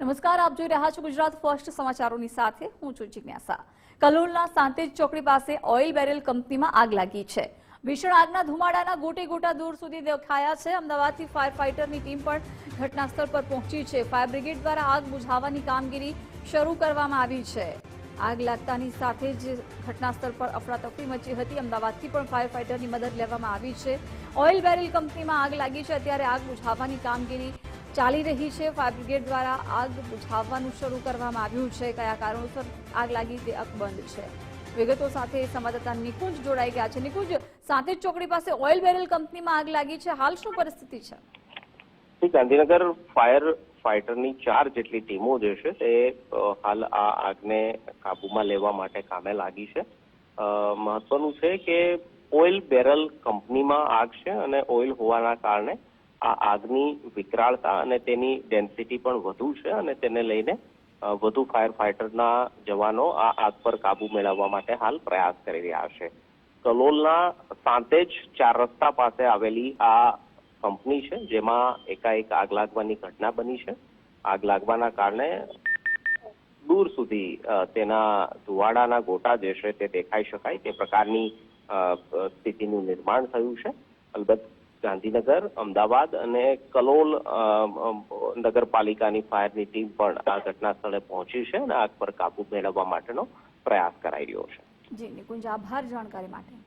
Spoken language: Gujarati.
નમસ્કાર, આપ જોઈ રહ્યા છો ગુજરાત ફર્સ્ટ સમાચારોની સાથે હું છું જિજ્ઞાસા. કલોલના સાંતેજ ચોકડી પાસે ઓઇલ બેરલ કંપનીમાં આગ લાગી છે. ભીષણ આગના ધુમાડાના ગોટે ગોટા દૂર સુધી દેખાયા છે. અમદાવાદથી ફાયર ફાઇટરની ટીમ પણ ઘટનાસ્થળ પર પહોંચી છે. ફાયર બ્રિગેડ દ્વારા આગ બુઝાવવાની કામગીરી શરૂ કરવામાં આવી છે. આગ લાગતાની સાથે જ ઘટનાસ્થળ પર અફડાતફડી મચી હતી. અમદાવાદથી પણ ફાયર ફાઇટરની મદદ લેવામાં આવી છે. ઓઇલ બેરલ કંપનીમાં આગ લાગી છે. અત્યારે આગ બુઝાવવાની કામગીરી ચાલી રહી છે. ફાયર બ્રિગેડ દ્વારા આગ બુઝાવવાનું શરૂ કરવામાં આવ્યું છે. કયા કારણોસર આગ લાગી તે અકબંધ છે. વિગતો સાથે સંવાદદાતા નિકુંજ જોડાઈ ગયા છે. નિકુંજ સાંતેજ ચોકડી પાસે ઓઇલ બેરલ કંપનીમાં આગ લાગી છે. હાલ શું પરિસ્થિતિ છે? ગાંધીનગર ફાયર ફાઇટરની ચાર જેટલી ટીમો જે છે તે હાલ આ આગને કાબૂમાં લેવા માટે કામે લાગી છે. મહત્વનું છે કે ઓઇલ બેરલ કંપનીમાં આગ છે અને ઓઇલ હોવાના કારણે આ આગની વિકરાળતા અને તેની ડેન્સિટી પણ વધુ છે અને તેને લઈને વધુ ફાયર ફાઇટરના જવાનો આ આગ પર કાબુ મેળવવા માટે હાલ પ્રયાસ કરી રહ્યા છે. કલોલના સાંતેજ ચાર રસ્તા પાસે આવેલી આ કંપની છે, જેમાં એકાએક આગ લાગવાની ઘટના બની છે. આગ લાગવાના કારણે દૂર સુધી તેના ધુવાડાના ગોટા જે છે તે દેખાઈ શકાય. તે પ્રકારની સ્થિતિનું નિર્માણ થયું છે. અલબત્ત ગાંધીનગર, અમદાવાદ અને કલોલ નગરપાલિકાની ફાયરની ટીમ પણ આ ઘટના સ્થળે પહોંચી છે અને આગ પર કાબુ મેળવવા માટેનો પ્રયાસ કરાઈ રહ્યો છે. જી નિકુંજ, આભાર જાણકારી માટે.